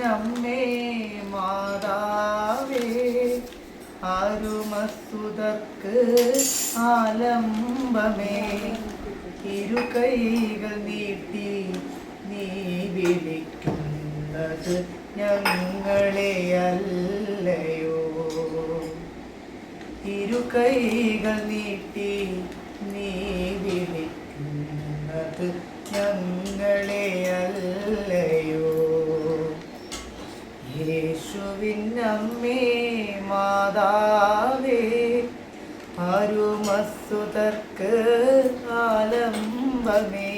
യേശുവിനമ്മേ മാതാവേ ആരുമസുതർക്ക് ആലംബമേ. ഇരു കൈകൾ നീട്ടി നീ വിളിക്കുന്നത് ഞങ്ങളെ അല്ലയോ? ഇരു കൈകൾ നീട്ടി നീ വിളിക്കുന്നത് ഞങ്ങളെ യേശുവിനമ്മേ മാതാവേ അരുമസ്സുതർക്ക് ആലംബമേ.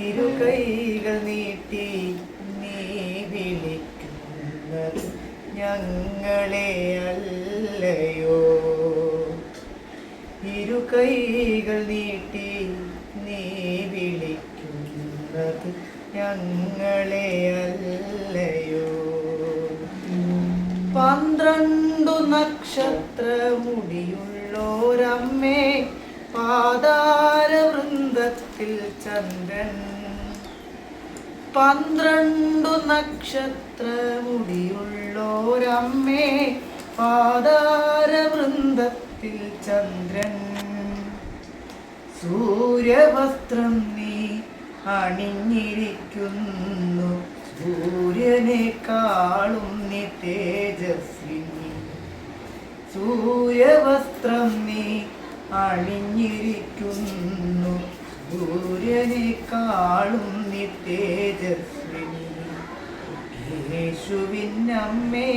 ഇരു കൈകൾ നീട്ടി നീ വിളിക്കുന്നത് ഞങ്ങളെ അല്ലയോ? ഇരു കൈകൾ നീട്ടി നീ വിളിക്കുന്നത് ഞങ്ങളെ അല്ലയോ പന്ത്രണ്ടു നക്ഷത്രമുടിയുള്ളോരമ്മേ പാതാര വൃന്ദത്തിൽ ചന്ദ്രൻ. പന്ത്രണ്ടു നക്ഷത്രമുടിയുള്ളോരമ്മേ പാതാര വൃന്ദത്തിൽ ചന്ദ്രൻ. സൂര്യവസ്ത്രം നീ അണിഞ്ഞിരിക്കുന്നു. സൂര്യനേക്കാളും നീ തേജസ്വിനി സൂര്യവസ്ത്രം നീ അണിഞ്ഞിരിക്കുന്നു. സൂര്യനേക്കാളും നീ തേജസ്വിനി യേശുവിനമ്മേ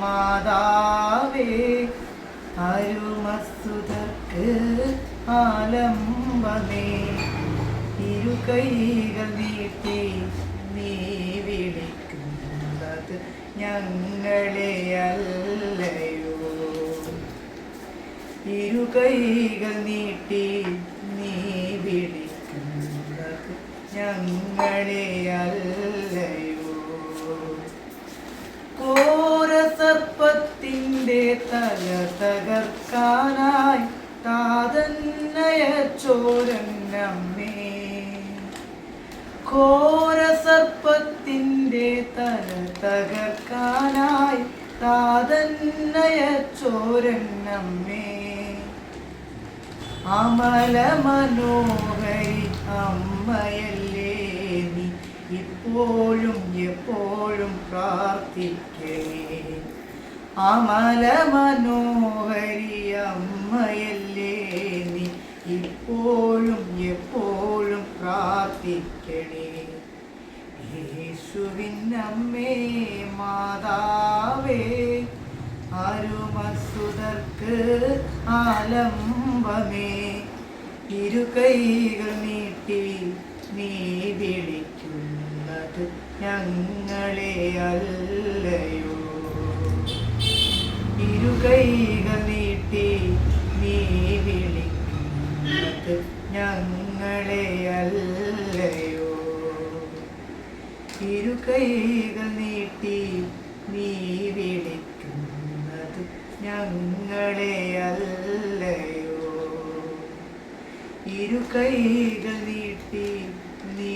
മാതാവേ അരുമസുതർക്ക് ആലംബമേ. ഇരു കൈകൾ നീട്ടി നീ വിളിക്കുന്നത് ഞങ്ങളെ അല്ലയോ? ഇരു കൈകൾ നീട്ടി നീ വിളിക്കുന്നത് ഞങ്ങളെ അല്ലയോ? കോരസർപ്പത്തിന്റെ തല തകർക്കാനായി താതന്നയ ചോരന്നമ്മേ കോരസർപ്പത്തിന്റെ തല തകർക്കാനായി താതന്നയ ചോരന്നമ്മേ അമല മനോഹരി അമ്മയല്ലേ നീ? ഇപ്പോഴും എപ്പോഴും പ്രാർത്ഥിക്കേ അമല മനോഹരി അമ്മയല്ലേ നീ? ഇപ്പോഴും എപ്പോഴും പ്രാർത്ഥിക്കണേ. യേശുവിനമ്മേ മാതാവേ അരുമസുതർക്ക് ആലംബമേ. ഇരുകൈകൾ നീട്ടി നീ വിളിക്കുന്നത് ഞങ്ങളെ അല്ലയോ. ഇരുകൈകൾ നീ ഇരു കൈകൾ നീട്ടി നീ വിളിക്കുന്നത് ഞങ്ങളെ അല്ലയോ? ഇരു കൈകൾ നീട്ടി നീ